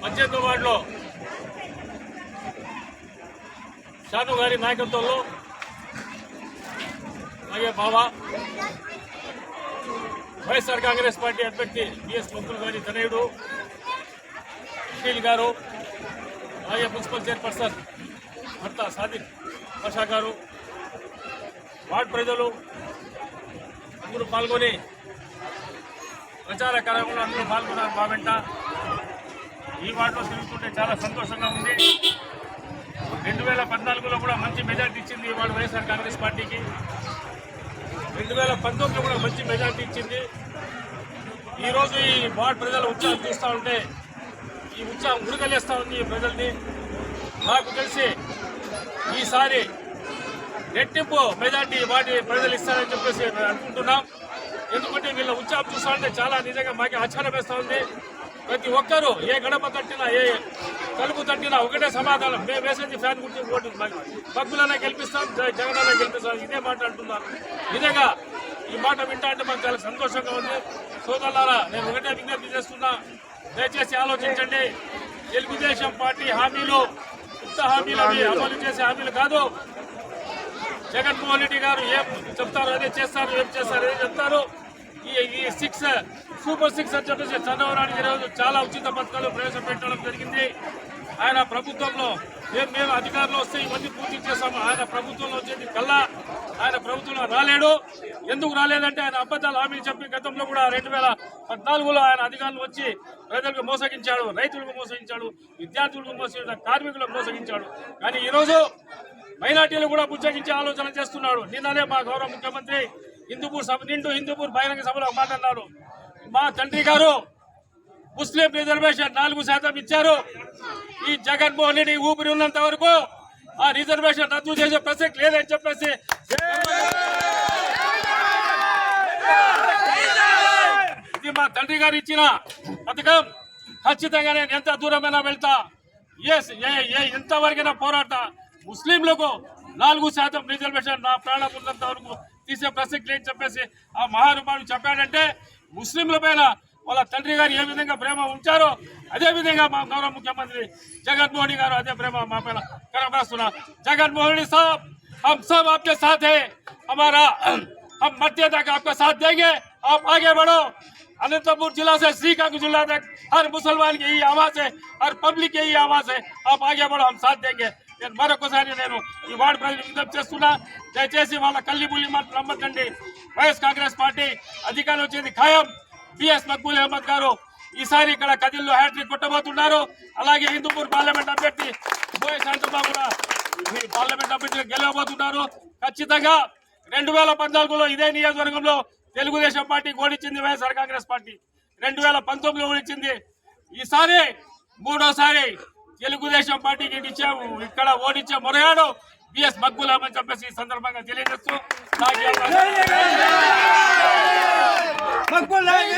పద్దెనిమిదో వార్డులో షాను గారి నాయకత్వంలో అలాగే బావ వైఎస్ఆర్ కాంగ్రెస్ పార్టీ అభ్యర్థి బిఎస్ పంతులు గారి తనయుడు షీల్ గారు అలాగే మున్సిపల్ చైర్పర్సన్ భర్త సాదిక్ పాషా గారు వార్డు ప్రజలు అందరూ పాల్గొని ప్రచార కార్యక్రమంలో అందరూ పాల్గొన్నారు. బాబెంట ఈ వార్డులో తిరుగుతుంటే చాలా సంతోషంగా ఉంది. రెండు వేల పద్నాలుగులో కూడా మంచి మెజార్టీ ఇచ్చింది ఈ వార్డు వైఎస్ఆర్ కాంగ్రెస్ పార్టీకి. రెండు వేల పంతొమ్మిదిలో కూడా మంచి మెజార్టీ ఇచ్చింది. ఈరోజు ఈ వార్డు ప్రజల ఉత్సాహం చూస్తూ ఉంటే ఈ ఉత్సాహం ఉడకలేస్తూ ఉంది ఈ ప్రజల్ని. నాకు తెలిసి ఈసారి రెట్టింపు మెజార్టీ వాటి ప్రజలు ఇస్తారని చెప్పేసి అనుకుంటున్నాం. ఎందుకంటే వీళ్ళ ఉత్సాహం చూస్తా ఉంటే చాలా నిజంగా మాకు ఆశ్చర్యం వేస్తూ ఉంది. ప్రతి ఒక్కరూ ఏ గడప తట్టినా ఏ తలుపు తట్టినా ఒకటే సమాధానం. మేము వేసేది ఫ్యాన్ గుర్తు ఓటు. పగ్గులనే గెలిపిస్తాం జగనన్న గెలిపిస్తాం. ఇదే మాట అంటున్నారు నిజంగా ఈ మాట వింటా అంటే మాకు చాలా సంతోషంగా ఉంది. సోదరులారా నేను ఒకటే విజ్ఞప్తి చేస్తున్నా. దయచేసి ఆలోచించండి. తెలుగుదేశం పార్టీ హామీలు ఉత్త హామీలు. అమలు చేసే హామీలు కాదు. జగన్మోహన్ రెడ్డి గారు ఏం చెప్తారు అదే చేస్తారు ఏం చేస్తారు ఏం చెప్తారు ఈ ఈ సిక్స్ సూపర్ సిక్స్ అని చెప్పేసి చంద్రబాబు నాయుడు ఈరోజు చాలా ఉచిత పథకాలు ప్రవేశపెట్టడం జరిగింది. ఆయన ప్రభుత్వంలో మేము మేము అధికారంలో వస్తే ఇవన్నీ పూర్తి చేస్తాము. ఆయన ప్రభుత్వంలో వచ్చేది కల్లా. ఆయన ప్రభుత్వంలో రాలేడు. ఎందుకు రాలేదంటే ఆయన అబద్ధాలు హామీలు చెప్పి గతంలో కూడా రెండు వేల పద్నాలుగులో ఆయన అధికారులు వచ్చి ప్రజలకు మోసగించాడు రైతులకు మోసగించాడు విద్యార్థులకు మోసగించాడు కార్మికులకు మోసగించాడు. కానీ ఈరోజు మైనార్టీలు కూడా బుజ్జగించే ఆలోచన చేస్తున్నాడు. నిన్ననే మా గౌరవ ముఖ్యమంత్రి హిందూపూర్ సభ నిండు హిందూపూర్ బహిరంగ సభలో మాట్లాడినారు మా తండ్రి గారు ముస్లిం రిజర్వేషన్ నాలుగు శాతం ఇచ్చారు. ఈ జగన్మోహన్ రెడ్డి ఊపిరి ఉన్నంత వరకు ఆ రిజర్వేషన్ రద్దు చేసే ప్రసక్తి లేదని చెప్పేసి ఇది మా తండ్రి గారు ఇచ్చిన పథకం. ఖచ్చితంగా నేను ఎంత దూరమైనా వెళ్తా. ఎస్ ఏ ఏ ఎంతవరకైనా పోరాట ముస్లింలకు నాలుగు శాతం రిజర్వేషన్ నా ప్రాణం ఉన్నంత వరకు తీసే ప్రసక్తి లేని చెప్పేసి ఆ మహానుభావుడు చెప్పాడంటే ముస్లింల పైన వాళ్ళ తండ్రి గారు ఏ విధంగా ప్రేమ ఉంచారో అదే విధంగా మా గౌరవ ముఖ్యమంత్రి జగన్మోహన్ గారు అదే ప్రేమ మా పైన కనబరుస్తున్నారు జగన్మోహన్ రెడ్డి साहब हम सब आपके साथ हैं हमारा हम मध्य तक आपका साथ देंगे आप आगे बढ़ो अनंतपुर जिला से श्रीकांत जिला तक हर मुसलमान की यही आवाज है हर पब्लिक की यही आवाज है आप आगे बढ़ो हम साथ देंगे నేను మరొకసారి నేను ఈ వార్డు ప్రజలు విజ్ఞప్తి చేస్తున్నా దయచేసి వాళ్ళ కల్లి బుల్లి మాటలు నమ్మకండి వైఎస్ కాంగ్రెస్ పార్టీ అధికారం వచ్చేది ఖాయం పిఎస్ మక్బూల్ అహ్మద్ గారు ఈసారి ఇక్కడ కదిల్లో హ్యాట్రిక్ కొట్టబోతున్నారు. అలాగే హిందూపూర్ పార్లమెంట్ అభ్యర్థి బోయ శాంతబాబు కూడా పార్లమెంట్ అభ్యర్థిగా గెలవబోతున్నారు. ఖచ్చితంగా రెండు వేల పద్నాలుగులో ఇదే నియోజకవర్గంలో తెలుగుదేశం పార్టీ ఓడించింది వైఎస్ఆర్ కాంగ్రెస్ పార్టీ. రెండు వేల పంతొమ్మిదిలో ఓడించింది ఈసారి మూడోసారి తెలుగుదేశం పార్టీకి ఇచ్చాము ఇక్కడ ఓడించే మొరగాడు బిఎస్ మక్బుల్ అహ్మద్ చెప్పేసి ఈ సందర్భంగా తెలియజేస్తూ મકબૂલ લાઈ